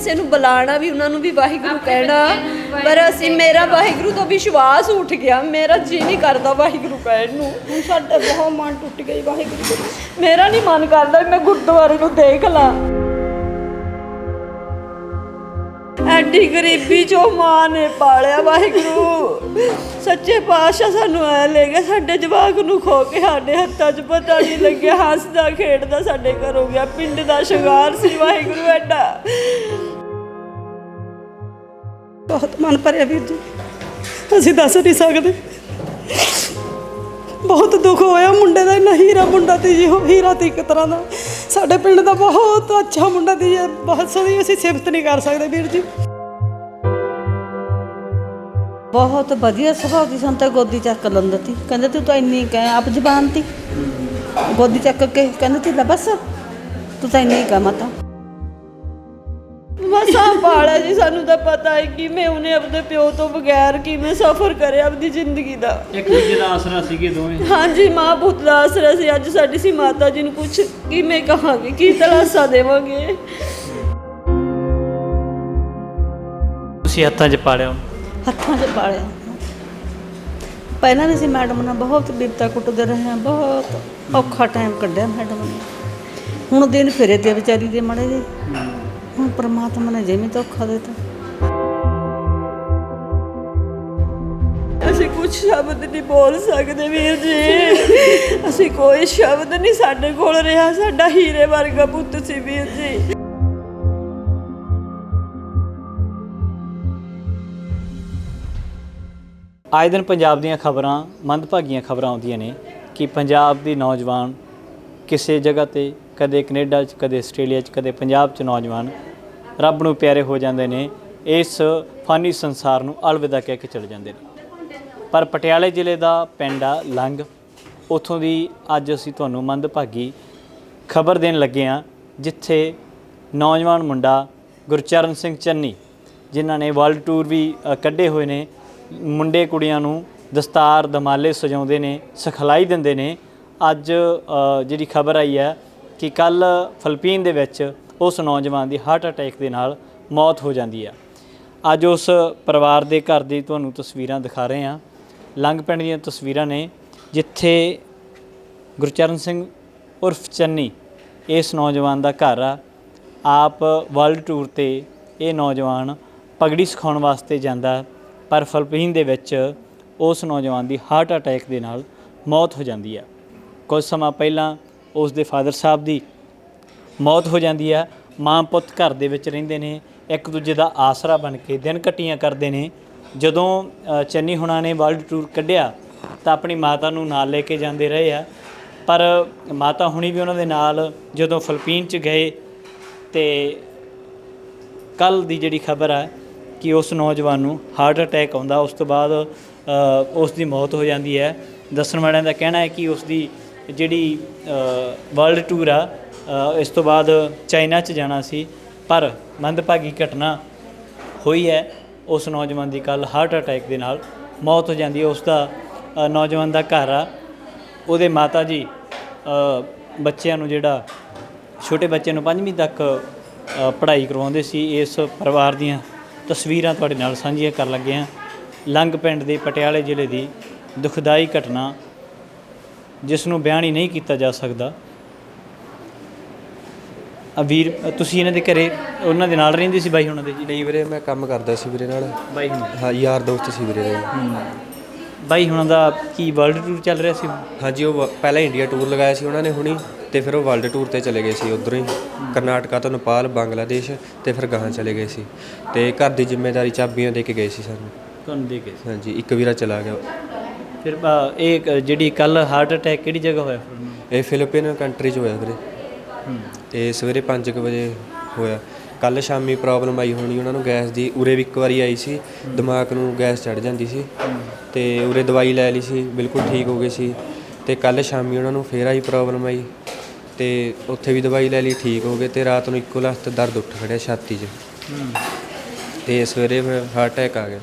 ਕਿਸੇ ਨੂੰ ਬੁਲਾਣਾ ਵੀ ਉਹਨਾਂ ਨੂੰ ਵੀ ਵਾਹਿਗੁਰੂ ਕਹਿਣਾ। ਪਰ ਅਸੀਂ ਮੇਰਾ ਵਾਹਿਗੁਰੂ ਤੋਂ ਵਿਸ਼ਵਾਸ ਉੱਠ ਗਿਆ। ਮੇਰਾ ਜੀ ਨਹੀਂ ਕਰਦਾ ਵਾਹਿਗੁਰੂ ਕਹਿਣ ਨੂੰ। ਹੁਣ ਸਾਡਾ ਬਹੁਤ ਮਨ ਟੁੱਟ ਗਈ ਵਾਹਿਗੁਰੂ ਜੀ ਮੇਰਾ ਨਹੀਂ ਮਨ ਕਰਦਾ ਵੀ ਮੈਂ ਗੁਰਦੁਆਰੇ ਨੂੰ ਦੇਖ ਲਾਂ। ਐਡੀ ਗਰੀਬੀ ਚੋਂ ਮਾਂ ਨੇ ਪਾਲਿਆ ਵਾਹਿਗੁਰੂ। ਸੱਚੇ ਪਾਤਸ਼ਾਹ ਸਾਨੂੰ ਐ ਲੈ ਗਿਆ ਸਾਡੇ ਜਵਾਕ ਨੂੰ ਖੋ ਕੇ ਸਾਡੇ ਹੱਥਾਂ 'ਚ ਪਤਾ ਨਹੀਂ ਲੱਗਿਆ ਹੱਸਦਾ ਖੇਡਦਾ ਸਾਡੇ ਘਰੋਂ ਗਿਆ। ਪਿੰਡ ਦਾ ਸ਼ਿੰਗਾਰ ਸੀ ਵਾਹਿਗੁਰੂ ਐਡਾ। ਬਹੁਤ ਮਨ ਭਰਿਆ ਵੀਰ ਜੀ। ਅਸੀਂ ਦੱਸ ਨਹੀਂ ਸਕਦੇ। ਬਹੁਤ ਦੁੱਖ ਹੋਇਆ ਮੁੰਡੇ ਦਾ, ਇੰਨਾ ਹੀਰਾ ਮੁੰਡਾ ਤੇ ਜੀ ਹੀਰਾ ਤੇ ਇੱਕ ਤਰ੍ਹਾਂ ਦਾ। ਸਾਡੇ ਪਿੰਡ ਦਾ ਬਹੁਤ ਅੱਛਾ ਮੁੰਡਾ ਤੇ ਬਹੁਤ ਸੋਹਣੀ, ਅਸੀਂ ਸਿਫਤ ਨਹੀਂ ਕਰ ਸਕਦੇ ਵੀਰ ਜੀ। ਬਹੁਤ ਵਧੀਆ ਸੁਭਾਅ ਦੀ ਸੰਤ ਗੋਦੀ ਚੱਕ ਲੰਦਾ ਤੀ ਕਹਿੰਦੇ ਤੂੰ ਤਾਂ ਇੰਨੀ ਕਹਿ, ਆਪ ਜ਼ਬਾਨ ਤੀ। ਗੋਦੀ ਚੱਕ ਕੇ ਕਹਿੰਦੇ ਤੀ ਲੈ ਬਸ, ਤੂੰ ਤਾਂ ਇੰਨੀ ਕਹਿ ਮਤਾ। ਮਸਾਂ ਪਾਲਿਆ ਜੀ ਸਾਨੂੰ ਤਾਂ ਪਤਾ ਹੈ ਕਿ ਮੈਂ ਉਹਨੇ ਆਪਣੇ ਪਿਓ ਤੋਂ ਬਗੈਰ ਕਿਵੇਂ ਸਫ਼ਰ ਕਰਿਆ ਆਪਣੀ ਜ਼ਿੰਦਗੀ ਦਾ। ਇੱਕ ਦੂਜੇ ਦਾ ਆਸਰਾ ਸੀਗੇ ਦੋਵੇਂ? ਹਾਂਜੀ ਮਾਂ ਪੁੱਤ ਦਾ ਆਸਰਾ ਸੀ। ਅੱਜ ਸਾਡੀ ਸੀ ਮਾਤਾ ਜੀ ਨੂੰ ਕੁਛ ਕਿਵੇਂ ਕਹਾਂਗੇ ਕੀ ਤਲਾਸਾ ਦੇਵਾਂਗੇ? ਤੁਸੀਂ ਹੱਥਾਂ 'ਚ ਪਾਲਿਆ ਉਹਨੂੰ। ਹੱਥਾਂ 'ਚ ਪਾਲਿਆ। ਪਹਿਲਾਂ ਵੀ ਸੀ ਮੈਡਮ ਨਾਲ ਬਹੁਤ ਬਿਪਤਾ ਕੁੱਟਦੇ ਰਹੇ ਹਾਂ ਬਹੁਤ ਔਖਾ ਟਾਈਮ ਕੱਢਿਆ ਮੈਡਮ ਨੇ। ਹੁਣ ਦਿਨ ਫਿਰੇ ਤੇ ਵਿਚਾਰੀ ਦੇ ਮੜੇ ਜੇ ਹੁਣ ਪ੍ਰਮਾਤਮਾ ਨੇ ਜਿਵੇਂ ਧੋਖਾ ਦਿੱਤਾ। ਅਸੀਂ ਕੁਝ ਸ਼ਬਦ ਨਹੀਂ ਬੋਲ ਸਕਦੇ ਵੀਰ ਜੀ। ਅਸੀਂ ਕੋਈ ਸ਼ਬਦ ਨਹੀਂ ਸਾਡੇ ਕੋਲ ਰਿਹਾ। ਸਾਡਾ ਹੀਰੇ ਵਰਗਾ ਪੁੱਤ ਸੀ ਵੀਰ ਜੀ। ਆਏ ਦਿਨ ਪੰਜਾਬ ਦੀਆਂ ਖਬਰਾਂ ਮੰਦਭਾਗੀਆਂ ਖਬਰਾਂ ਆਉਂਦੀਆਂ ਨੇ ਕਿ ਪੰਜਾਬ ਦੀ ਨੌਜਵਾਨ ਕਿਸੇ ਜਗ੍ਹਾ ਤੇ ਕਦੇ ਕੈਨੇਡਾ 'ਚ ਕਦੇ ਆਸਟ੍ਰੇਲੀਆ 'ਚ ਕਦੇ ਪੰਜਾਬ 'ਚ ਨੌਜਵਾਨ ਰੱਬ ਨੂੰ ਪਿਆਰੇ ਹੋ ਜਾਂਦੇ ਨੇ, ਇਸ ਫਾਨੀ ਸੰਸਾਰ ਨੂੰ ਅਲਵਿਦਾ ਕਹਿ ਕੇ ਚਲੇ ਜਾਂਦੇ ਨੇ। ਪਰ ਪਟਿਆਲੇ ਜ਼ਿਲ੍ਹੇ ਦਾ ਪਿੰਡ ਆ ਲੰਗ ਉਥੋਂ ਦੀ ਅੱਜ ਅਸੀਂ ਤੁਹਾਨੂੰ ਮੰਦਭਾਗੀ ਖਬਰ ਦੇਣ ਲੱਗੇ ਆ ਜਿੱਥੇ ਨੌਜਵਾਨ ਮੁੰਡਾ ਗੁਰਚਰਨ ਸਿੰਘ ਚੰਨੀ, ਜਿਨ੍ਹਾਂ ਨੇ ਵਰਲਡ ਟੂਰ ਵੀ ਕੱਢੇ ਹੋਏ ਨੇ। ਮੁੰਡੇ ਕੁੜੀਆਂ ਨੂੰ ਦਸਤਾਰ, ਦਮਾਲੇ ਸਜਾਉਂਦੇ ਨੇ, ਸਿਖਲਾਈ ਦਿੰਦੇ ਨੇ। ਅੱਜ ਜਿਹੜੀ ਖਬਰ ਆਈ ਹੈ ਕਿ ਕੱਲ ਫਿਲੀਪੀਨ ਦੇ ਵਿੱਚ ਉਸ ਨੌਜਵਾਨ ਦੀ ਹਾਰਟ ਅਟੈਕ ਦੇ ਨਾਲ ਮੌਤ ਹੋ ਜਾਂਦੀ ਆ ਅੱਜ ਉਸ ਪਰਿਵਾਰ ਦੇ ਘਰ ਦੀ ਤੁਹਾਨੂੰ ਤਸਵੀਰਾਂ ਦਿਖਾ ਰਹੇ ਹਾਂ। ਲੰਗ ਪਿੰਡ ਦੀਆਂ ਤਸਵੀਰਾਂ ਨੇ, ਜਿੱਥੇ ਗੁਰਚਰਨ ਸਿੰਘ ਉਰਫ ਚੰਨੀ ਇਸ ਨੌਜਵਾਨ ਦਾ ਘਰ ਆ। ਆਪ ਵਰਲਡ ਟੂਰ ਤੇ ਇਹ ਨੌਜਵਾਨ ਪਗੜੀ ਸਿਖਾਉਣ ਵਾਸਤੇ ਜਾਂਦਾ ਪਰ ਫਿਲੀਪੀਨ ਦੇ ਵਿੱਚ ਉਸ ਨੌਜਵਾਨ ਦੀ ਹਾਰਟ ਅਟੈਕ ਦੇ ਨਾਲ ਮੌਤ ਹੋ ਜਾਂਦੀ ਆ ਕੁਝ ਸਮਾਂ ਪਹਿਲਾਂ ਉਸ ਦੇ ਫਾਦਰ ਸਾਹਿਬ ਦੀ ਮੌਤ ਹੋ ਜਾਂਦੀ ਆ। ਮਾਂ ਪੁੱਤ ਘਰ ਦੇ ਵਿੱਚ ਰਹਿੰਦੇ ਨੇ ਇੱਕ ਦੂਜੇ ਦਾ ਆਸਰਾ ਬਣ ਕੇ ਦਿਨ ਕਟੀਆਂ ਕਰਦੇ ਨੇ। ਜਦੋਂ ਅ, ਚੰਨੀ ਹੁਣਾਂ ਨੇ ਵਰਲਡ ਟੂਰ ਕੱਢਿਆ ਤਾਂ ਆਪਣੀ ਮਾਤਾ ਨੂੰ ਨਾਲ ਲੈ ਕੇ ਜਾਂਦੇ ਰਹੇ ਆ। ਪਰ ਮਾਤਾ ਹੁਣੀ ਵੀ ਉਹਨਾਂ ਦੇ ਨਾਲ ਜਦੋਂ ਫਿਲੀਪੀਨ ਚ ਗਏ ਤੇ ਕੱਲ ਦੀ ਜਿਹੜੀ ਖਬਰ ਹੈ ਕਿ ਉਸ ਨੌਜਵਾਨ ਨੂੰ ਹਾਰਟ ਅਟੈਕ ਆਉਂਦਾ ਉਸ ਤੋਂ ਬਾਅਦ ਅ, ਉਸ ਦੀ ਮੌਤ ਹੋ ਜਾਂਦੀ ਹੈ। ਦੱਸਣ ਵਾਲਿਆਂ ਦਾ ਕਹਿਣਾ ਹੈ ਕਿ ਉਸ ਦੀ ਜਿਹੜੀ ਵਰਲਡ ਟੂਰ ਆ ਇਸ ਤੋਂ ਬਾਅਦ ਚਾਈਨਾ 'ਚ ਜਾਣਾ ਸੀ, ਪਰ ਮੰਦਭਾਗੀ ਘਟਨਾ ਹੋਈ ਹੈ। ਉਸ ਨੌਜਵਾਨ ਦੀ ਕੱਲ ਹਾਰਟ ਅਟੈਕ ਦੇ ਨਾਲ ਮੌਤ ਹੋ ਜਾਂਦੀ ਹੈ। ਉਸ ਦਾ ਨੌਜਵਾਨ ਦਾ ਘਰ ਆ। ਉਹਦੇ ਮਾਤਾ ਜੀ ਬੱਚਿਆਂ ਨੂੰ ਜਿਹੜਾ ਛੋਟੇ ਬੱਚੇ ਨੂੰ ਪੰਜਵੀਂ ਤੱਕ ਪੜ੍ਹਾਈ ਕਰਵਾਉਂਦੇ ਸੀ। ਇਸ ਪਰਿਵਾਰ ਦੀਆਂ ਤਸਵੀਰਾਂ ਤੁਹਾਡੇ ਨਾਲ ਸਾਂਝੀਆਂ ਕਰਨ ਲੱਗੇ ਹਾਂ। ਲੰਗ ਪਿੰਡ ਦੇ ਪਟਿਆਲੇ ਜ਼ਿਲ੍ਹੇ ਦੀ ਦੁਖਦਾਈ ਘਟਨਾ, ਜਿਸ ਨੂੰ ਬਿਆਨ ਹੀ ਨਹੀਂ ਕੀਤਾ ਜਾ ਸਕਦਾ। ਵੀਰ ਤੁਸੀਂ ਇਹਨਾਂ ਦੇ ਘਰੇ ਉਹਨਾਂ ਦੇ ਨਾਲ ਰਹਿੰਦੇ ਸੀ ਬਾਈ ਉਹਨਾਂ ਦੇ? ਜੀ ਨਹੀਂ ਵੀਰੇ ਮੈਂ ਕੰਮ ਕਰਦਾ ਸੀ ਵੀਰੇ ਨਾਲ। ਬਾਈ ਹੁਣ ਹਾਂ ਯਾਰ ਦੋਸਤ ਸੀ ਵੀਰੇ ਦਾ ਬਾਈ ਹੁਣਾਂ ਦਾ ਕੀ ਵਰਲਡ ਟੂਰ ਚੱਲ ਰਿਹਾ ਸੀ ਹੁਣ? ਹਾਂਜੀ ਉਹ ਵ- ਪਹਿਲਾਂ ਇੰਡੀਆ ਟੂਰ ਲਗਾਇਆ ਸੀ ਉਹਨਾਂ ਨੇ ਹੁਣੀ ਤੇ ਫਿਰ ਉਹ ਵਰਲਡ ਟੂਰ ਤੇ ਚਲੇ ਗਏ ਸੀ ਉਧਰੋਂ ਹੀ। ਕਰਨਾਟਕਾ ਤੋਂ ਨੇਪਾਲ ਬੰਗਲਾਦੇਸ਼ ਤੇ ਫਿਰ ਗਾਹਾਂ ਚਲੇ ਗਏ ਸੀ। ਤੇ ਘਰ ਦੀ ਜ਼ਿੰਮੇਵਾਰੀ ਚਾਬੀਆਂ ਦੇ ਕੇ ਗਏ ਸੀ ਸਾਨੂੰ। ਤੁਹਾਨੂੰ ਦੇ ਕੇ ਹਾਂਜੀ ਇੱਕ ਵੀਰਾ ਚਲਾ ਗਿਆ। ਫਿਰ ਅ, ਇਹ ਜਿਹੜੀ ਕੱਲ ਹਾਰਟ ਅਟੈਕ ਕਿਹੜੀ ਜਗ੍ਹਾ ਹੋਇਆ ਫਿਰ? ਉਹਨੂੰ? ਇਹ ਫਿਲੀਪੀਨ ਕੰਟਰੀ 'ਚ ਹੋਇਆ ਵੀਰੇ। ਤੇ ਸਵੇਰੇ 5:00 ਵਜੇ ਹੋਇਆ। ਕੱਲ ਸ਼ਾਮੀ ਪ੍ਰੋਬਲਮ ਆਈ ਹੋਣੀ ਉਹਨਾਂ ਨੂੰ ਗੈਸ ਦੀ ਉਰੇ ਵੀ ਇੱਕ ਵਾਰੀ ਆਈ ਸੀ ਦਿਮਾਗ ਨੂੰ ਗੈਸ ਚੜ ਜਾਂਦੀ ਸੀ ਤੇ ਉਰੇ ਦਵਾਈ ਲੈ ਲਈ ਸੀ ਬਿਲਕੁਲ ਠੀਕ ਹੋ ਗਏ ਸੀ ਤੇ ਕੱਲ ਸ਼ਾਮੀ ਉਹਨਾਂ ਨੂੰ ਫੇਰ ਆਈ ਪ੍ਰੋਬਲਮ ਆਈ ਤੇ ਉੱਥੇ ਵੀ ਦਵਾਈ ਲੈ ਲਈ ਠੀਕ ਹੋ ਗਏ ਤੇ ਰਾਤ ਨੂੰ ਇੱਕੋ ਲਖਤ ਦਰਦ ਉੱਠ ਖੜਿਆ ਛਾਤੀ 'ਚ। ਤੇ ਸਵੇਰੇ ਫਿਰ ਹਾਰਟ ਅਟੈਕ ਆ ਗਿਆ।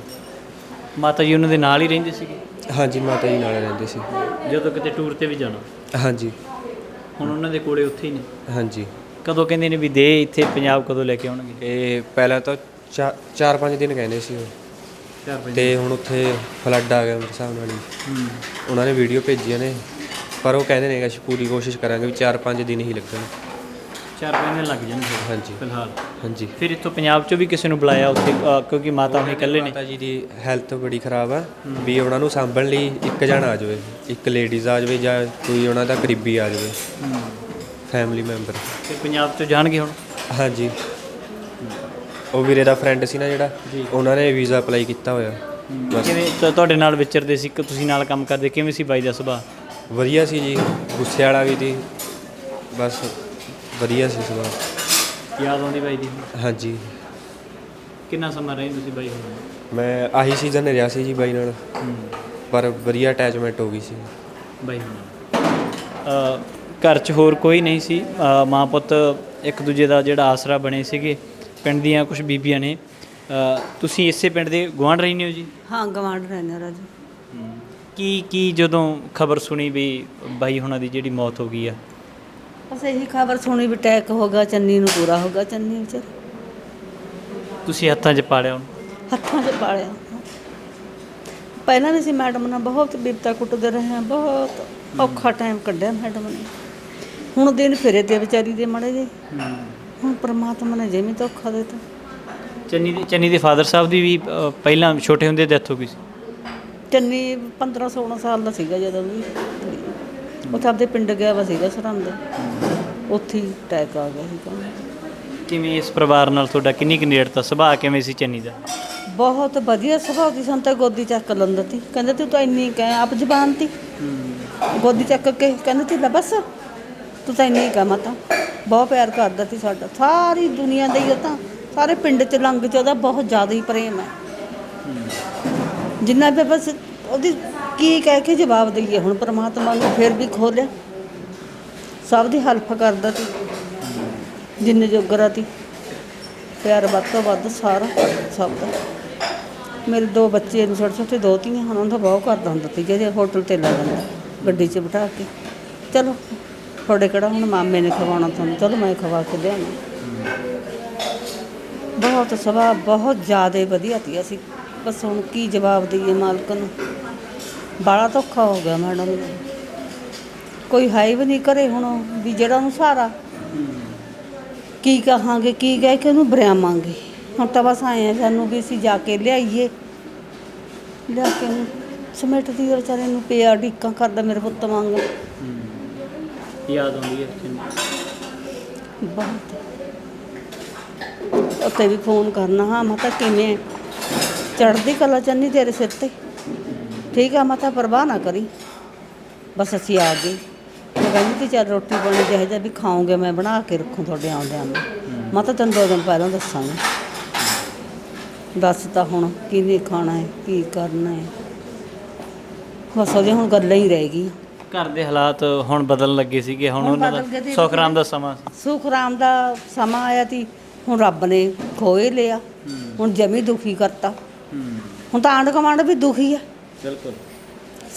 ਮਾਤਾ ਜੀ ਉਹਨਾਂ ਦੇ ਨਾਲ ਹੀ ਰਹਿੰਦੇ ਸੀਗੇ? ਹਾਂਜੀ ਮਾਤਾ ਜੀ ਨਾਲ ਰਹਿੰਦੇ ਸੀ। ਜਦੋਂ ਕਿਤੇ ਟੂਰ ਤੇ ਵੀ ਜਾਣਾ? ਹਾਂਜੀ। ਹੁਣ ਉਹਨਾਂ ਦੇ ਕੋਲੇ ਉੱਥੇ ਹੀ ਨੇ। ਹਾਂਜੀ। ਕਦੋਂ ਕਹਿੰਦੇ ਨੇ ਵੀ ਦੇ ਇੱਥੇ ਪੰਜਾਬ ਕਦੋਂ ਲੈ ਕੇ ਆਉਣਗੇ? ਇਹ ਪਹਿਲਾਂ ਤਾਂ 4-5 ਦਿਨ ਕਹਿੰਦੇ ਸੀ ਉਹ। ਚਾਰ ਤੇ ਹੁਣ ਉੱਥੇ ਫਲੱਡ ਆ ਗਿਆ ਮੇਰੇ ਹਿਸਾਬ ਨਾਲ ਹੀ। ਉਹਨਾਂ ਨੇ ਵੀਡੀਓ ਭੇਜੀਆਂ ਨੇ। ਪਰ ਉਹ ਕਹਿੰਦੇ ਨੇ ਕਿ ਅਸੀਂ ਪੂਰੀ ਕੋਸ਼ਿਸ਼ ਕਰਾਂਗੇ ਵੀ 4-5 ਦਿਨ ਹੀ ਲੱਗਣ। ਚਾਰ ਪੰਜ ਦਿਨ ਲੱਗ ਜਾਣਗੇ। ਹਾਂਜੀ। ਫਿਲਹਾਲ। ਹਾਂਜੀ। ਫਿਰ ਇੱਥੋਂ ਪੰਜਾਬ ਚੋਂ ਵੀ ਕਿਸੇ ਨੂੰ ਬੁਲਾਇਆ ਉੱਥੇ ਅ, ਕਿਉਂਕਿ ਮਾਤਾ ਹੁਣ ਇਕੱਲੇ ਨੇ? ਮਾਤਾ ਜੀ ਦੀ ਹੈਲਥ ਬੜੀ ਖਰਾਬ ਆ ਵੀ ਉਹਨਾਂ ਨੂੰ ਸਾਂਭਣ ਲਈ ਇੱਕ ਜਣਾ ਆ ਜਾਵੇ ਇੱਕ ਲੇਡੀਜ਼ ਆ ਜਾਵੇ ਜਾਂ ਕੋਈ ਉਹਨਾਂ ਦਾ ਕਰੀਬੀ ਆ ਜਾਵੇ। ਫੈਮਿਲੀ ਮੈਂਬਰ ਤੇ ਪੰਜਾਬ ਤੋਂ ਜਾਣਗੇ ਹੁਣ? ਹਾਂਜੀ। ਉਹ ਵੀਰੇ ਦਾ ਫਰੈਂਡ ਸੀ ਨਾ ਜਿਹੜਾ ਉਹਨਾਂ ਨੇ ਵੀਜ਼ਾ ਅਪਲਾਈ ਕੀਤਾ ਹੋਇਆ। ਬਸ। ਕਿਵੇਂ ਤਾਂ ਤੁਹਾਡੇ ਨਾਲ ਵਿਚਰਦੇ ਸੀ ਕਿ ਤੁਸੀਂ ਨਾਲ ਕੰਮ ਕਰਦੇ ਕਿਵੇਂ ਸੀ ਬਾਈ ਦਾ ਸੁਭਾਅ? ਵਧੀਆ ਸੀ ਜੀ ਗੁੱਸੇ ਵਾਲਾ ਵੀ ਸੀ। ਬਸ ਵਧੀਆ ਸੀ ਸੁਭਾਅ। ਯਾਦ ਆਉਂਦੀ ਬਾਈ ਦੀ? ਹਾਂਜੀ। ਕਿੰਨਾ ਸਮਾਂ ਰਹੇ ਤੁਸੀਂ ਬਾਈ ਹੁਣ? ਮੈਂ ਆਹੀ ਸੀਜ਼ਨ ਰਿਹਾ ਸੀ ਜੀ ਬਾਈ ਨਾਲ। ਪਰ ਵਧੀਆ ਅਟੈਚਮੈਂਟ ਹੋ ਗਈ ਸੀ। ਬਾਈ ਹੁਣ। ਅ, ਘਰ 'ਚ ਹੋਰ ਕੋਈ ਨਹੀਂ ਸੀ। ਅ, ਮਾਂ ਪੁੱਤ ਇੱਕ ਦੂਜੇ ਦਾ ਜਿਹੜਾ ਆਸਰਾ ਬਣੇ ਸੀਗੇ। ਪਿੰਡ ਦੀਆਂ ਕੁਝ ਬੀਬੀਆਂ ਨੇ। ਅ, ਤੁਸੀਂ ਇਸੇ ਪਿੰਡ ਦੇ ਗੁਆਂਢ ਰਹਿੰਦੇ ਹੋ ਜੀ? ਹਾਂ ਗਵਾਂਢ ਰਹਿੰਦੇ ਰਾਜੂ। ਕੀ ਕੀ ਜਦੋਂ ਖਬਰ ਸੁਣੀ ਵੀ ਬਾਈ ਹੁਣਾਂ ਦੀ ਜਿਹੜੀ ਮੌਤ ਹੋ ਗਈ ਆ? ਬਸ ਇਹੀ ਖਬਰ ਸੁਣੀ ਵੀ ਅਟੈਕ ਹੋ ਗਿਆ ਚੰਨੀ ਨੂੰ ਪੂਰਾ ਹੋ ਗਿਆ ਚੰਨੀ ਵਿੱਚ ਤੁਸੀਂ ਹੱਥਾਂ 'ਚ ਪਾਲਿਆ ਉਹਨੂੰ? ਹੱਥਾਂ 'ਚ ਪਾਲਿਆ ਪਹਿਲਾਂ ਵੀ ਸੀ ਮੈਡਮ ਨਾਲ ਬਹੁਤ ਬਿਪਤਾ ਕੁੱਟਦੇ ਰਹੇ ਹਾਂ ਬਹੁਤ ਔਖਾ ਟਾਈਮ ਕੱਢਿਆ ਮੈਡਮ ਨੇ। ਹੁਣ ਦਿਨ ਫਿਰੇ ਤੇ ਵਿਚਾਰੀ ਦੇ ਮੜੇ ਜੇ ਹੁਣ ਪ੍ਰਮਾਤਮਾ ਨੇ ਜਿਵੇਂ ਧੋਖਾ ਦਿੱਤਾ। ਚੰਨੀ ਦੇ ਚੰਨੀ ਦੇ ਫਾਦਰ ਸਾਹਿਬ ਦੀ ਵੀ ਅ, ਪਹਿਲਾਂ ਛੋਟੇ ਹੁੰਦੇ ਡੈਥ ਹੋ ਗਈ ਸੀ? ਚੰਨੀ 15 16 ਸਾਲ ਦਾ ਸੀਗਾ ਜਦੋਂ ਵੀ। ਉੱਥੇ ਆਪਦੇ ਪਿੰਡ ਗਿਆ ਵਾ ਸੀਗਾ ਸਰਹੰਦ। ਉੱਥੇ ਹੀ ਅਟੈਕ ਆ ਗਿਆ ਸੀਗਾ। ਕਿਵੇਂ ਇਸ ਪਰਿਵਾਰ ਨਾਲ ਤੁਹਾਡਾ ਕਿੰਨੀ ਕੁ ਨੇੜਤਾ ਸੁਭਾਅ ਕਿਵੇਂ ਸੀ ਚੰਨੀ ਦਾ? ਬਹੁਤ ਵਧੀਆ ਸੁਭਾਅ ਦੀ ਸੰਤਾ ਗੋਦੀ ਚੱਕ ਲੰਦਾ ਤੀ ਕਹਿੰਦੇ ਤੂੰ ਤਾਂ ਇੰਨੀ ਕਹਿ ਆਪ ਜ਼ਬਾਨ ਤੀ। ਗੋਦੀ ਚੱਕ ਕੇ ਕਹਿੰਦੇ ਤੀ ਲੈ ਬਸ ਤੂੰ ਤਾਂ ਇੰਨੀ ਕਹਿ ਮਾਤਾ। ਬਹੁਤ ਪਿਆਰ ਕਰਦਾ ਸੀ ਸਾਡਾ। ਸਾਰੀ ਦੁਨੀਆ ਦਾ ਹੀ ਉਹ ਤਾਂ ਸਾਰੇ ਪਿੰਡ ਚ ਲੰਗ ਚ ਉਹਦਾ ਬਹੁਤ ਜ਼ਿਆਦਾ ਹੀ ਪ੍ਰੇਮ ਹੈ। ਜਿੰਨਾ ਵੀ ਬਸ ਉਹਦੀ ਕੀ ਕਹਿ ਕੇ ਜਵਾਬ ਦਈਏ ਹੁਣ ਪ੍ਰਮਾਤਮਾ ਨੂੰ ਫਿਰ ਵੀ ਖੋਲਿਆ ਸਭ ਦੀ ਹੈਲਪ ਕਰਦਾ ਸੀ। ਜਿੰਨੇ ਜੋਗਰਾ ਤੀ ਪਿਆਰ ਵੱਧ ਤੋਂ ਵੱਧ ਸਾਰਾ, ਸਭ ਦਾ। ਮੇਰੇ ਦੋ ਬੱਚੇ ਨੇ ਛੋਟੇ ਛੋਟੇ, ਦੋ ਧੀਆਂ ਹਨ, ਉਹਨਾਂ ਦਾ ਬਹੁਤ ਕਰਦਾ ਹੁੰਦਾ ਸੀ, ਜਿਹੜੇ ਹੋਟਲ ਤੇ ਲੈ ਜਾਂਦਾ, ਗੱਡੀ 'ਚ ਬਿਠਾ ਕੇ। ਚਲੋ, ਤੁਹਾਡੇ ਕਿਹੜਾ ਹੁਣ ਮਾਮੇ ਨੇ ਖਵਾਉਣਾ ਤੁਹਾਨੂੰ? ਚਲੋ, ਮੈਂ ਖਵਾ ਕੇ ਲਿਆਉਣਾ ਬਹੁਤ ਸੁਭਾਅ ਬਹੁਤ ਜ਼ਿਆਦਾ ਵਧੀਆ ਸੀ ਅਸੀਂ। ਬਸ ਹੁਣ ਕੀ ਜਵਾਬ ਦਈਏ ਮਾਲਕ ਨੂੰ। ਬੜਾ ਧੋਖਾ ਹੋ ਗਿਆ ਮੈਡਮ ਨੂੰ। ਕੋਈ ਹੈ ਵੀ ਨਹੀਂ ਕਰੇ ਹੁਣ ਵੀ ਜਿਹੜਾ ਉਹਨੂੰ ਸਹਾਰਾ। ਕੀ ਕਹਾਂਗੇ ਕੀ ਕਹਿ ਕੇ ਉਹਨੂੰ ਬਰਿਆਵਾਂਗੇ ਹੁਣ ਤਾਂ ਬਸ ਆਏ ਆ ਸਾਨੂੰ ਵੀ ਅਸੀਂ ਜਾ ਕੇ ਲਿਆਈਏ। ਲਿਆ ਕੇ ਉਹਨੂੰ ਸਮੇਟਦੀ ਆ ਵਿਚਾਰੇ ਨੂੰ ਪਿਆ ਢੀਕਾਂ ਕਰਦਾ ਮੇਰੇ ਪੁੱਤ ਵਾਂਗ। ਯਾਦ ਆਉਂਦੀ ਹੈ ਚੰਨੀ ਬਹੁਤ। ਉੱਤੇ ਵੀ ਫੋਨ ਕਰਨਾ ਹਾਂ ਮਾਤਾ ਕਿਵੇਂ ਚੜਦੀ ਕਲਾ ਚੰਨੀ ਤੇਰੇ ਸਿਰ ਤੇ? ਠੀਕ ਆ ਮਾਤਾ ਪਰਵਾਹ ਨਾ ਕਰੀ। ਬਸ ਅਸੀਂ ਆ ਗਏ। ਕਹਿੰਦੀ ਤੇ ਚੱਲ ਰੋਟੀ ਪਾਣੀ ਜਿਹੋ ਜਿਹਾ ਵੀ ਖਾਓਗੇ ਮੈਂ ਬਣਾ ਕੇ ਰੱਖੂ ਤੁਹਾਡੇ ਆਉਂਦਿਆਂ ਨੂੰ। ਮੈਂ ਤਾਂ ਤੈਨੂੰ ਦੋ ਦਿਨ ਪਹਿਲਾਂ ਦੱਸਾਂਗੀ। ਦੱਸ ਤਾਂ ਹੁਣ ਕਿਹਨੇ ਖਾਣਾ ਹੈ ਕੀ ਕਰਨਾ ਹੈ। ਬਸ ਉਹਦੇ ਹੁਣ ਗੱਲਾਂ ਹੀ ਰਹਿ ਗਈਆਂ। ਘਰ ਦੇ ਹਾਲਾਤ ਹੁਣ ਬਦਲਣ ਲੱਗੇ ਸੀਗੇ ਹੁਣ ਹੁਣ ਉਹਨਾਂ ਬਦਲ ਗਏ ਦਾ ਤੇ ਸੁਖਰਾਮ ਦਾ ਸਮਾਂ ਸੀ। ਸੁਖਰਾਮ ਦਾ ਸਮਾਂ ਆਇਆ ਤੀ ਹੁਣ ਰੱਬ ਨੇ ਖੋਏ ਲਿਆ। ਹੁਣ ਜਮੀ ਦੁਖੀ ਕਰਤਾ। ਹੁਣ ਤਾਂ ਆਂਢ ਗੁਆਂਢ ਵੀ ਦੁਖੀ ਆ। ਬਿਲਕੁਲ।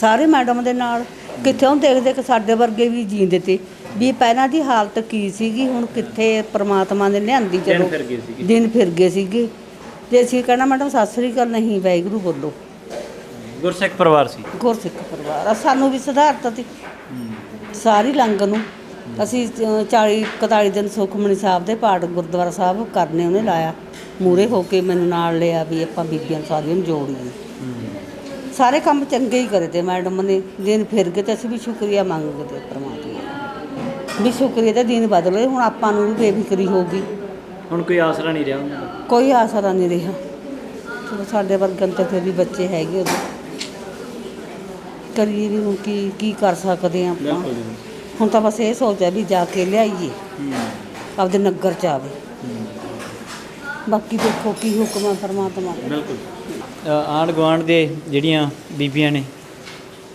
ਸਾਰੇ ਮੈਡਮ ਦੇ ਨਾਲ ਕਿੱਥੇ ਹੁਣ ਦੇਖਦੇ ਕਿ ਸਾਡੇ ਵਰਗੇ ਵੀ ਜੀਂਦੇ ਤੇ। ਵੀ ਪਹਿਲਾਂ ਦੀ ਹਾਲਤ ਕੀ ਸੀਗੀ ਹੁਣ ਕਿੱਥੇ ਪ੍ਰਮਾਤਮਾ ਨੇ ਲਿਆਂਦੀ ਦਿਨ ਚਲੋ ਫਿਰ ਗਏ ਸੀਗੇ। ਦਿਨ ਫਿਰ ਗਏ ਸੀਗੇ। ਜੇ ਅਸੀਂ ਕਹਿਣਾ ਮੈਡਮ ਸਤਿ ਸ੍ਰੀ ਅਕਾਲ ਨਹੀਂ ਵਾਹਿਗੁਰੂ ਬੋਲੋ। ਗੁਰਸਿੱਖ ਪਰਿਵਾਰ ਸੀ। ਗੁਰਸਿੱਖ ਪਰਿਵਾਰ। ਆ ਸਾਨੂੰ ਵੀ ਸੁਧਾਰਤਾ ਤੀ ਸਾਰੀ ਲੰਗ ਨੂੰ। ਅਸੀਂ ਅ, 40 41 ਦਿਨ ਸੁਖਮਨੀ ਸਾਹਿਬ ਦੇ ਪਾਠ ਗੁਰਦੁਆਰਾ ਸਾਹਿਬ ਕਰਨੇ ਉਹਨੇ ਲਾਇਆ। ਮੂਰੇ ਹੋ ਕੇ ਮੈਨੂੰ ਨਾਲ ਲਿਆ ਵੀ ਆਪਾਂ ਬੀਬੀਆਂ ਸਾਰੀਆਂ ਨੂੰ ਜੋੜੀਏ। ਸਾਰੇ ਕੰਮ ਚੰਗੇ ਹੀ ਕਰੇ ਤੇ ਮੈਡਮ ਨੇ। ਦਿਨ ਫਿਰ ਗਏ ਤੇ ਅਸੀਂ ਵੀ ਸ਼ੁਕਰੀਆ ਮੰਗਦੇ ਤੇ ਪ੍ਰਮਾਤਮਾ ਦਾ। ਵੀ ਸ਼ੁਕਰੀਆ ਦਾ ਦਿਨ ਬਦਲੇ ਹੁਣ ਆਪਾਂ ਨੂੰ ਵੀ ਬੇਫਿਕਰੀ ਹੋਗੀ ਹੁਣ ਕੋਈ ਆਸਰਾ ਨਹੀਂ ਰਿਹਾ ਉਹਨਾਂ ਦਾ? ਕੋਈ ਆਸਰਾ ਨਹੀਂ ਰਿਹਾ। ਚਲੋ ਸਾਡੇ ਵਰਗਨ ਤੇ ਫਿਰ ਵੀ ਬੱਚੇ ਹੈਗੇ ਉਹਦੇ। ਕਰੀਏ ਵੀ ਹੁਣ ਕੀ ਕੀ ਕਰ ਸਕਦੇ ਆ ਆਪਾਂ। ਹੁਣ ਤਾਂ ਬਸ ਇਹ ਸੋਚਿਆ ਵੀ ਜਾ ਕੇ ਲਿਆਈਏ। ਆਪਦੇ ਨਗਰ ਚ ਆਵੇ। ਬਾਕੀ ਦੇਖੋ ਕੀ ਹੁਕਮ ਹੈ ਪਰਮਾਤਮਾ ਦਾ। ਬਿਲਕੁਲ। ਆਂਢ ਗੁਆਂਢ ਦੇ ਜਿਹੜੀਆਂ ਬੀਬੀਆਂ ਨੇ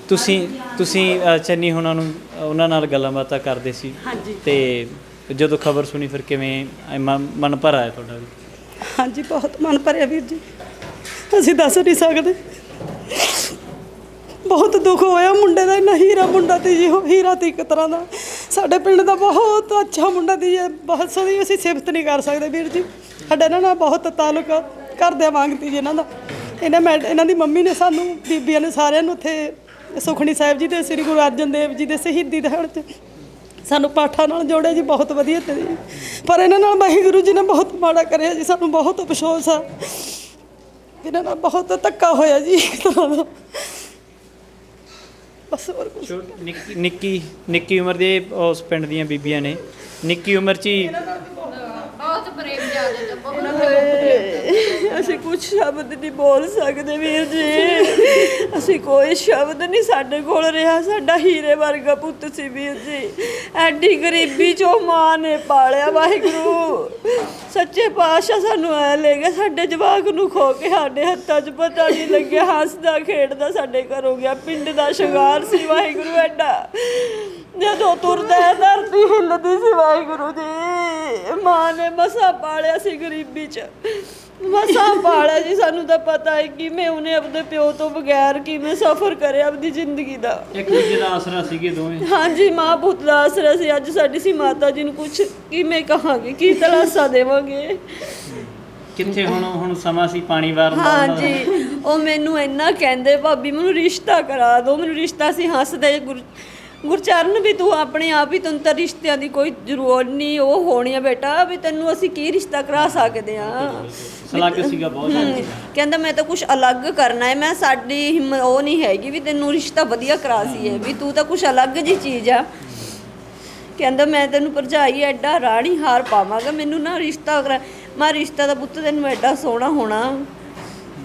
ਤੁਸੀਂ ਤੁਸੀਂ ਅ, ਚੰਨੀ ਹੁਣਾਂ ਨੂੰ ਉਹਨਾਂ ਨਾਲ ਗੱਲਾਂ ਬਾਤਾਂ ਕਰਦੇ ਸੀ? ਹਾਂਜੀ। ਤੇ ਜਦੋਂ ਖਬਰ ਸੁਣੀ ਫਿਰ ਕਿਵੇਂ ਐ ਮਨ ਮਨ ਭਰ ਆਇਆ ਤੁਹਾਡਾ ਵੀ? ਹਾਂਜੀ ਬਹੁਤ ਮਨ ਭਰਿਆ ਵੀਰ ਜੀ। ਅਸੀਂ ਦੱਸ ਨਹੀਂ ਸਕਦੇ। ਬਹੁਤ ਦੁੱਖ ਹੋਇਆ ਮੁੰਡੇ ਦਾ ਇੰਨਾ ਹੀਰਾ ਮੁੰਡਾ ਤੇ ਜੀ ਉਹ ਹੀਰਾ ਤੇ ਇੱਕ ਤਰ੍ਹਾਂ ਦਾ। ਸਾਡੇ ਪਿੰਡ ਦਾ ਬਹੁਤ ਅੱਛਾ ਮੁੰਡਾ ਦੀ ਹੈ ਬਹੁਤ ਸੋਹਣੀ ਅਸੀਂ ਸਿਫਤ ਨਹੀਂ ਕਰ ਸਕਦੇ ਵੀਰ ਜੀ। ਸਾਡਾ ਨਾਲ ਬਹੁਤ ਤਾਲੁਕ ਕਰਦੇ ਮੰਗਤੀ ਜੀ ਇਹਨਾਂ ਦਾ। ਇਹਨਾਂ ਮੈਂ ਇਹਨਾਂ ਦੀ ਮੰਮੀ ਨੇ ਸਾਨੂੰ ਬੀਬੀਆਂ ਨੇ ਸਾਰਿਆਂ ਨੂੰ ਉੱਥੇ ਸੁਖਣੀ ਸਾਹਿਬ ਜੀ ਤੇ ਸ੍ਰੀ ਗੁਰੂ ਅਰਜਨ ਦੇਵ ਜੀ ਦੇ ਸ਼ਹੀਦੀ ਦਿਹਾੜੇ 'ਚ ਸਾਨੂੰ ਪਾਠਾਂ ਨਾਲ ਜੋੜਿਆ ਜੀ ਬਹੁਤ ਵਧੀਆ ਤੇ ਜੀ। ਪਰ ਇਹਨਾਂ ਨਾਲ ਵਾਹਿਗੁਰੂ ਜੀ ਨੇ ਬਹੁਤ ਮਾੜਾ ਕਰਿਆ ਜੀ ਸਾਨੂੰ ਬਹੁਤ ਅਫਸੋਸ ਆ। ਇਹਨਾਂ ਨਾਲ ਬਹੁਤ ਧੱਕਾ ਹੋਇਆ ਜੀ। ਬਸ ਹੋਰ ਛੋਟੀ ਨਿੱਕੀ ਨਿੱਕੀ ਨਿੱਕੀ ਉਮਰ ਦੇ ਉਸ ਪਿੰਡ ਦੀਆਂ ਬੀਬੀਆਂ ਨੇ। ਨਿੱਕੀ ਉਮਰ 'ਚ ਹੀ ਅਸੀਂ ਕੁਝ ਸ਼ਬਦ ਨਹੀਂ ਬੋਲ ਸਕਦੇ ਵੀਰ ਜੀ। ਅਸੀਂ ਕੋਈ ਸ਼ਬਦ ਨਹੀਂ ਸਾਡੇ ਕੋਲ ਰਿਹਾ। ਸਾਡਾ ਹੀਰੇ ਵਰਗਾ ਪੁੱਤ ਸੀ ਵੀਰ ਜੀ। ਐਡੀ ਗਰੀਬੀ ਚੋਂ ਮਾਂ ਨੇ ਪਾਲਿਆ ਵਾਹਿਗੁਰੂ। ਸੱਚੇ ਪਾਤਸ਼ਾਹ ਸਾਨੂੰ ਐ ਲੈ ਗਿਆ ਸਾਡੇ ਜਵਾਕ ਨੂੰ ਖੋ ਕੇ ਸਾਡੇ ਹੱਥਾਂ 'ਚ ਪਤਾ ਨਹੀਂ ਲੱਗਿਆ। ਹੱਸਦਾ, ਖੇਡਦਾ ਸਾਡੇ ਘਰੋਂ ਗਿਆ। ਪਿੰਡ ਦਾ ਸ਼ਿੰਗਾਰ ਸੀ ਵਾਹਿਗੁਰੂ ਐਡਾ। ਜਦੋਂ ਤੁਰਦਾ ਹੈ, ਧਰਤੀ ਹਿੱਲਦੀ ਸੀ ਵਾਹਿਗੁਰੂ ਜੀ। ਮਾਂ ਨੇ ਮਸਾ ਪਾਲਿਆ ਸੀ ਗਰੀਬੀ 'ਚ। ਮਸਾ ਪਾਲਿਆ ਜੀ ਸਾਨੂੰ ਤਾਂ ਪਤਾ ਹੈ ਕਿਵੇਂ ਉਹਨੇ ਆਪਣੇ ਪਿਓ ਤੋਂ ਬਗੈਰ ਕਿਵੇਂ ਸਫ਼ਰ ਕਰਿਆ ਆਪਣੀ ਜ਼ਿੰਦਗੀ ਦਾ। ਇੱਕ ਦੂਜੇ ਦਾ ਆਸਰਾ ਸੀਗੇ ਦੋਵੇਂ। ਹਾਂਜੀ ਮਾਂ ਪੁੱਤ ਦਾ ਆਸਰਾ ਸੀ। ਅੱਜ ਸਾਡੀ ਸੀ ਮਾਤਾ ਜੀ ਨੂੰ ਕੁਝ ਕਿਵੇਂ ਕਹਾਂਗੇ ਕੀ ਤਲਾਸਾ ਦੇਵਾਂਗੇ। ਕਿੱਥੇ ਹੁਣ ਹੁਣ ਸਮਾਂ ਸੀ ਪਾਣੀ ਵਾਰਨ ਦਾ ਉਹਨਾਂ ਦਾ। ਹਾਂਜੀ ਉਹ ਮੈਨੂੰ ਇੰਨਾ ਕਹਿੰਦੇ ਭਾਬੀ ਮੈਨੂੰ ਰਿਸ਼ਤਾ ਕਰਾ ਦਿਓ। ਮੈਨੂੰ ਰਿਸ਼ਤਾ ਸੀ ਹੱਸਦੇ ਗੁਰ ਗੁਰਚਰਨ ਵੀ ਤੂੰ ਆਪਣੇ ਆਪ ਹੀ ਤੈਨੂੰ ਤਾਂ ਰਿਸ਼ਤਿਆਂ ਦੀ ਕੋਈ ਜ਼ਰੂਰਤ ਨਹੀਂ ਉਹ ਹੋਣੀ ਆ ਬੇਟਾ ਵੀ ਤੈਨੂੰ ਅਸੀਂ ਕੀ ਰਿਸ਼ਤਾ ਕਰਾ ਸਕਦੇ ਆ? ਸਲਾਗ ਸੀਗਾ ਬਹੁਤ ਕਹਿੰਦਾ ਮੈਂ ਤਾਂ ਕੁਝ ਅਲੱਗ ਕਰਨਾ ਹੈ ਮੈਂ ਸਾਡੀ ਹਿੰਮਤ ਉਹ ਨਹੀਂ ਹੈਗੀ ਵੀ ਤੈਨੂੰ ਰਿਸ਼ਤਾ ਵਧੀਆ ਕਰਾ ਸੀਏ ਵੀ ਤੂੰ ਤਾਂ ਕੁਝ ਅਲੱਗ ਜੀ ਚੀਜ਼ ਆ। ਕਹਿੰਦਾ ਮੈਂ ਤੈਨੂੰ ਭਰਜਾਈ ਐਡਾ ਰਾਣੀ ਹਾਰ ਪਾਵਾਂਗਾ ਮੈਨੂੰ ਨਾ ਰਿਸ਼ਤਾ ਕਰਾ ਮੈਂ ਰਿਸ਼ਤਾ ਦਾ ਪੁੱਤ ਤੈਨੂੰ ਐਡਾ ਸੋਹਣਾ ਹੋਣਾ।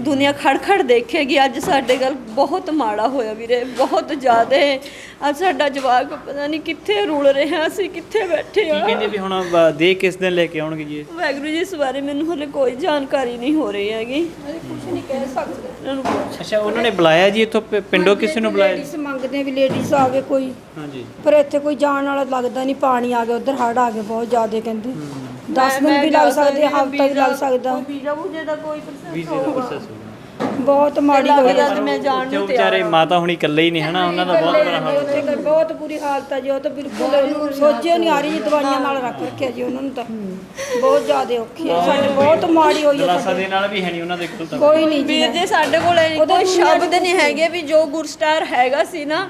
ਦੁਨੀਆ ਖੜਖੜ ਦੇਖੇਗੀ ਅੱਜ ਸਾਡੇ ਗੱਲ ਬਹੁਤ ਮਾੜਾ ਹੋਇਆ ਵੀਰੇ ਬਹੁਤ ਜ਼ਿਆਦਾ। ਅੱਜ ਸਾਡਾ ਜਵਾਕ ਪਤਾ ਨਹੀਂ ਕਿੱਥੇ ਰੁਲ ਰਿਹਾ ਅਸੀਂ ਕਿੱਥੇ ਬੈਠੇ ਕੀ ਆ। ਕਹਿੰਦੇ ਵੀ ਹੁਣ ਦੇ ਕਿਸ ਦਿਨ ਲੈ ਕੇ ਆਉਣਗੇ ਜੀ? ਇਹ? ਵਾਹਿਗੁਰੂ ਜੀ ਇਸ ਬਾਰੇ ਮੈਨੂੰ ਹਲੇ ਕੋਈ ਜਾਣਕਾਰੀ ਨਹੀਂ ਹੋ ਰਹੀ ਹੈਗੀ। ਕੁਝ ਨਹੀਂ ਕਹਿ ਸਕਦੇ। ਇਹਨਾਂ ਨੂੰ ਪੁੱਛ। ਅੱਛਾ ਉਹਨਾਂ ਨੇ ਬੁਲਾਇਆ ਜੀ ਇੱਥੋਂ ਪਿ- ਪਿੰਡੋਂ ਕਿਸੇ ਨੂੰ ਬੁਲਾਇਆ ਜੀ? ਲੇਡੀਜ਼ ਮੰਗਦੇ ਵੀ ਲੇਡੀਜ਼ ਆ ਗਏ ਕੋਈ। ਹਾਂਜੀ। ਪਰ ਇੱਥੇ ਕੋਈ ਜਾਣ ਵਾਲਾ ਲੱਗਦਾ ਨਹੀਂ ਪਾਣੀ ਆ ਗਿਆ ਉਧਰ ਹੜ ਆ ਗਏ ਬਹੁਤ ਜ਼ਿਆਦਾ ਕਹਿੰਦੇ। 10 ਦਿਨ ਵੀ ਲੱਗ ਸਕਦੇ ਹਫ਼ਤਾ ਵੀ ਲੱਗ ਸਕਦਾ। ਵੀਜ਼ਾ ਵੂਜੇ ਦਾ ਕੋਈ ਪ੍ਰੋਸੈਸ ਵੀਜ਼ੇ ਦਾ ਪ੍ਰੋਸੈਸ ਹੋ ਗਿਆ ਬਹੁਤ ਮਾੜੀ ਹੋਈ ਤੇ ਮੈਂ ਜਾਣ ਨੂੰ ਵਿਚਾਰੇ ਮਾਤਾ ਹੁਣੀ ਇਕੱਲੇ ਹੀ ਨੇ ਹਨਾ? ਉਹਨਾਂ ਦਾ ਬਹੁਤ ਬੁਰਾ ਹਾਲ ਉੱਥੇ ਕੋਈ ਬਹੁਤ ਬੁਰੀ ਹਾਲਤ ਹੈ ਜੀ ਉਹ ਤਾਂ ਬਿਲਕੁਲ ਉਹਨੂੰ ਸੋਚਿਆ ਨਹੀਂ ਆ। ਰਹੀ ਜੀ ਦਵਾਈਆਂ ਨਾਲ ਰੱਖ ਰੱਖਿਆ ਜੀ ਉਹਨਾਂ ਨੂੰ ਤਾਂ। ਬਹੁਤ ਜ਼ਿਆਦਾ ਔਖੀ ਹੈ। ਸਾਡੇ ਬਹੁਤ ਮਾੜੀ ਹੋਈ ਹੈ ਦਲਾਸਾ ਦੇ ਨਾਲ ਵੀ ਹੈ ਨਹੀਂ ਉਹਨਾਂ ਦੇ ਕੋਲ ਤਾਂ। ਕੋਈ ਨਹੀਂ ਜੀ ਵੀਰ ਜੀ ਸਾਡੇ ਕੋਲ ਇਹ ਕੋਈ ਸ਼ਬਦ ਨਹੀਂ ਹੈਗੇ ਵੀ ਜੋ ਗੁਰਸਟਾਰ ਹੈਗਾ ਸੀ ਨਾ।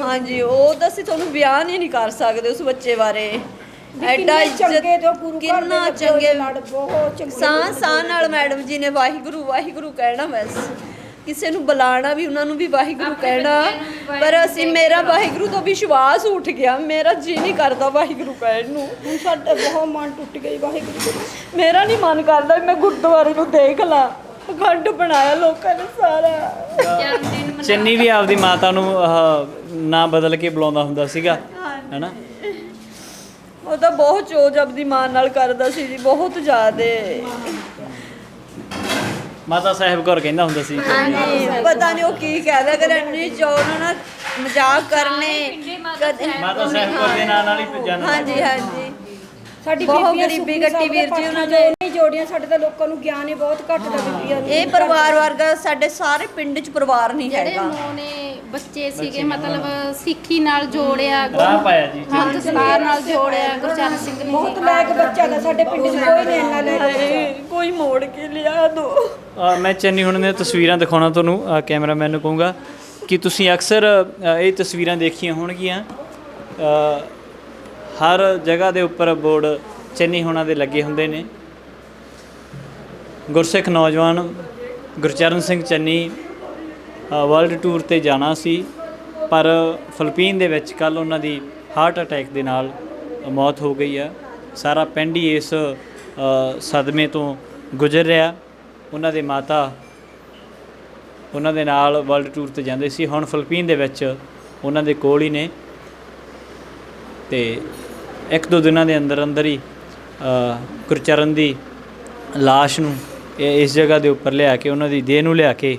ਹਾਂਜੀ ਉਹ ਤਾਂ ਅਸੀਂ ਤੁਹਾਨੂੰ ਬਿਆਨ ਹੀ ਨਹੀਂ ਕਰ ਸਕਦੇ ਉਸ ਬੱਚੇ ਬਾਰੇ। ਐਡਾ ਚੰਗੇ ਤੋਂ ਗੁਰੂ ਘਰ ਦੇ ਕਿੰਨਾ ਚੰਗੇ ਲੜ ਬਹੁਤ ਚੰਗੇ ਸਾਹ ਸਾਹ ਨਾਲ ਮੈਡਮ ਜੀ ਨੇ ਵਾਹਿਗੁਰੂ ਵਾਹਿਗੁਰੂ ਕਹਿਣਾ ਬਸ। ਕਿਸੇ ਨੂੰ ਬੁਲਾਣਾ ਵੀ ਉਹਨਾਂ ਨੂੰ ਵੀ ਵਾਹਿਗੁਰੂ ਕਹਿਣਾ। ਪਰ ਅਸੀਂ ਮੇਰਾ ਵਾਹਿਗੁਰੂ ਤੋਂ ਵਿਸ਼ਵਾਸ ਉੱਠ ਗਿਆ। ਮੇਰਾ ਜੀ ਨਹੀਂ ਕਰਦਾ ਵਾਹਿਗੁਰੂ ਕਹਿਣ ਨੂੰ। ਹੁਣ ਸਾਡਾ ਬਹੁਤ ਮਨ ਟੁੱਟ ਗਈ ਵਾਹਿਗੁਰੂ ਜੀ ਮੇਰਾ ਨਹੀਂ ਮਨ ਕਰਦਾ ਵੀ ਮੈਂ ਗੁਰਦੁਆਰੇ ਨੂੰ ਦੇਖ ਲਾਂ। ਖੰਡ ਬਣਾਇਆ ਲੋਕਾਂ ਨੇ ਸਾਰਾ। ਚੰਨੀ ਵੀ ਆਪਦੀ ਮਾਤਾ ਨੂੰ ਆਹ, ਨਾਂ ਬਦਲ ਕੇ ਬੁਲਾਉਂਦਾ ਹੁੰਦਾ ਸੀਗਾ। ਹੈਨਾ? ਉਹ ਤਾਂ ਬਹੁਤ ਚੋਜ ਆਪਦੀ ਮਾਂ ਨਾਲ ਕਰਦਾ ਸੀ ਜੀ ਬਹੁਤ ਜ਼ਿਆਦੇ। ਮਾਤਾ ਸਾਹਿਬ ਕੌਰ ਕਹਿੰਦਾ ਹੁੰਦਾ ਸੀ। ਹਾਂਜੀ ਪਤਾ ਨਹੀਂ ਉਹ ਕੀ ਕਹਦਾ ਕਰ ਇੰਨੀ ਚੋਰ ਨਾਲ ਮਜ਼ਾਕ ਕਰਨੇ ਕਦੇ ਮਾਤਾ ਸਾਹਿਬ ਕੌਰ ਦੇ ਨਾਂ ਨਾਲ ਹੀ ਜਾਣਦਾ ਹਾਂਜੀ ਹਾਂਜੀ। ਸਾਡੀ ਬਹੁਤ ਬੀਬੀਆਂ ਗਰੀਬੀ ਸਾਹਿਬ ਵੀਰ ਦੇ ਜੀ ਉਹਨਾਂ 'ਚ ਨਹੀਂ ਜੋੜੀਆਂ ਸਾਡੇ ਤਾਂ ਲੋਕਾਂ ਨੂੰ ਗਿਆਨ ਹੀ ਬਹੁਤ ਘੱਟ ਦਾ ਬੀਬੀਆਂ ਨੂੰ। ਇਹ ਪਰਿਵਾਰ ਵਰਗਾ ਸਾਡੇ ਸਾਰੇ ਪਿੰਡ 'ਚ ਪਰਿਵਾਰ ਨਹੀਂ ਜਿਹੜੇ ਹੈਗਾ। ਨੌ ਨੇ ਬੱਚੇ ਸੀਗੇ ਮਤਲਬ ਸਿੱਖੀ ਨਾਲ ਜੋੜਿਆ ਰਾਹ ਪਾਇਆ ਜੀ ਹਾਂ ਦਸਤਾਰ ਨਾਲ ਜੋੜਿਆ ਗੁਰਚਰਨ ਸਿੰਘ ਨੇ ਬਹੁਤ ਲਾਇਕ ਬੱਚਾ ਦਾ ਸਾਡੇ ਪਿੰਡ 'ਚ ਕੋਈ ਨਹੀਂ ਇੰਨਾ ਲਾਇਕ ਕੋਈ ਮੋੜ ਕੇ ਲਿਆ ਦੋ। ਮੈਂ ਚੰਨੀ ਹੁਣ ਦੀਆਂ ਤਸਵੀਰਾਂ ਦਿਖਾਉਣਾ ਤੁਹਾਨੂੰ ਕੈਮਰਾਮੈਨ ਨੂੰ ਕਹੂੰਗਾ ਕਿ ਤੁਸੀਂ ਅਕਸਰ ਇਹ ਤਸਵੀਰਾਂ ਦੇਖੀਆਂ ਹੋਣਗੀਆਂ। ਅਹ ਹਰ ਜਗ੍ਹਾ ਦੇ ਉੱਪਰ ਬੋਰਡ ਚੰਨੀ ਹੋਣਾ ਦੇ ਲੱਗੇ ਹੁੰਦੇ ਨੇ। ਗੁਰਸਿੱਖ ਨੌਜਵਾਨ ਗੁਰਚਰਨ ਸਿੰਘ ਚੰਨੀ ਵਰਲਡ ਟੂਰ ਤੇ ਜਾਣਾ ਸੀ, ਪਰ ਫਿਲੀਪੀਨ ਦੇ ਵਿੱਚ ਕੱਲ ਉਹਨਾਂ ਦੀ ਹਾਰਟ ਅਟੈਕ ਦੇ ਨਾਲ ਮੌਤ ਹੋ ਗਈ ਆ। ਸਾਰਾ ਪਿੰਡ ਹੀ ਇਸ ਸਦਮੇ ਤੋਂ ਗੁਜ਼ਰ ਰਿਹਾ। ਉਹਨਾਂ ਦੇ ਮਾਤਾ, ਉਹਨਾਂ ਦੇ ਨਾਲ ਵਰਲਡ ਟੂਰ ਤੇ ਜਾਂਦੇ ਸੀ। ਹੁਣ ਫਿਲੀਪੀਨ ਦੇ ਵਿੱਚ ਉਹਨਾਂ ਦੇ ਕੋਲ ਹੀ ਨੇ। ਤੇ ਇੱਕ ਦੋ ਦਿਨਾਂ ਦੇ ਅੰਦਰ ਅੰਦਰ ਹੀ ਗੁਰਚਰਨ ਦੀ ਲਾਸ਼ ਨੂੰ ਇਸ ਜਗ੍ਹਾ ਦੇ ਉੱਪਰ ਲਿਆ ਕੇ, ਉਹਨਾਂ ਦੀ ਦੇਹ ਨੂੰ ਲਿਆ ਕੇ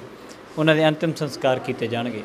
ਉਹਨਾਂ ਦੇ ਅੰਤਿਮ ਸੰਸਕਾਰ ਕੀਤੇ ਜਾਣਗੇ।